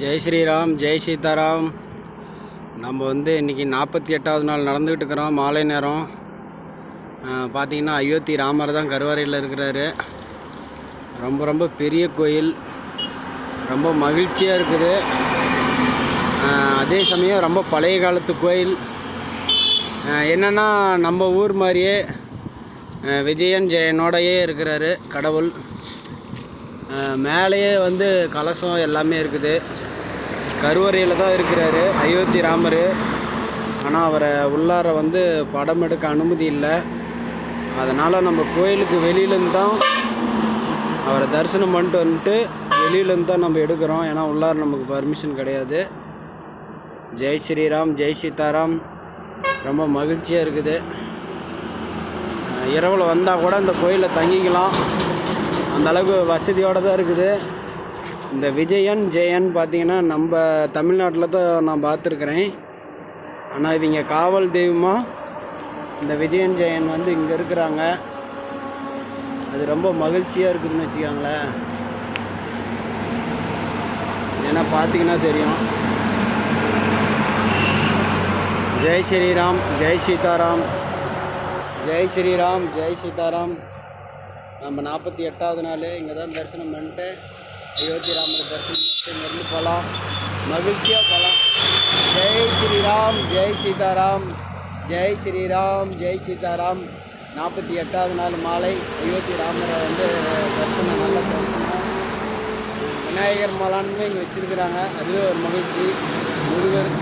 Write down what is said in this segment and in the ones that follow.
ஜெய் ஸ்ரீராம் ஜெய் சீதாராம். நம்ம வந்து இன்றைக்கி நாற்பத்தி எட்டாவது நாள் நடந்துக்கிட்டு இருக்கிறோம் மாலை நேரம். பார்த்திங்கன்னா அயோத்தி ராமர் தான் கருவறையில் இருக்கிறாரு. ரொம்ப ரொம்ப பெரிய கோயில். ரொம்ப மகிழ்ச்சியாக இருக்குது. அதே சமயம் ரொம்ப பழைய காலத்து கோயில். என்னென்னா நம்ம ஊர் மாதிரியே விஜயன் ஜெயனோடையே இருக்கிறாரு கடவுள். மேலேயே வந்து கலசம் எல்லாமே இருக்குது. கருவறையில் தான் இருக்கிறாரு அயோத்தி ராமர். ஆனால் அவரை உள்ளார வந்து படம் எடுக்க அனுமதி இல்லை. அதனால் நம்ம கோயிலுக்கு வெளியிலேருந்து தான் அவரை தரிசனம் பண்ணிட்டு வந்துட்டு வெளியிலேருந்து தான் நம்ம எடுக்கிறோம். ஏன்னா உள்ளார நமக்கு பர்மிஷன் கிடையாது. ஜெய் ஸ்ரீராம் ஜெய் சீதாராம். ரொம்ப மகிழ்ச்சியாக இருக்குது. இரவில் வந்தால் கூட இந்த கோயிலில் தங்கிக்கலாம். அந்த அளவுக்கு வசதியோடு தான் இருக்குது. இந்த விஜயன் ஜெயன் பார்த்தீங்கன்னா நம்ம தமிழ்நாட்டில் தான் நான் பார்த்துருக்குறேன். ஆனால் இவங்க காவல் தெய்வமாக இந்த விஜயன் ஜெயன் வந்து இங்கே இருக்கிறாங்க. அது ரொம்ப மகிழ்ச்சியாக இருக்குதுன்னு வச்சுக்கோங்களேன். ஏன்னா பார்த்தீங்கன்னா தெரியும். ஜெய் ஸ்ரீராம் ஜெய் சீதாராம். ஜெய் ஸ்ரீராம் ஜெய் சீதாராம். நம்ம நாற்பத்தி எட்டாவது நாள் இங்கே தான் தரிசனம் பண்ணிட்டு அயோத்தி ராமர் தரிசனம் நடந்து போகலாம். மகிழ்ச்சியாக போகலாம். ஜெய் ஸ்ரீராம் ஜெய் சீதாராம் ஜெய் ஸ்ரீராம் ஜெய் சீதாராம். நாற்பத்தி எட்டாவது நாள் மாலை. அயோத்தி ராமரை வந்து தரிசனம் நல்ல தரிசனம். விநாயகர் மலான்னு இங்கே வச்சுருக்கிறாங்க. அதுவே ஒரு மகிழ்ச்சி. முருகர்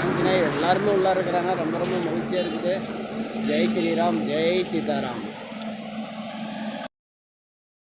ஆஞ்சநேயர் எல்லாருமே உள்ளார இருக்கிறாங்க. ரொம்ப ரொம்ப மகிழ்ச்சியாக இருக்குது. ஜெய் ஸ்ரீராம் ஜெய் சீதாராம்.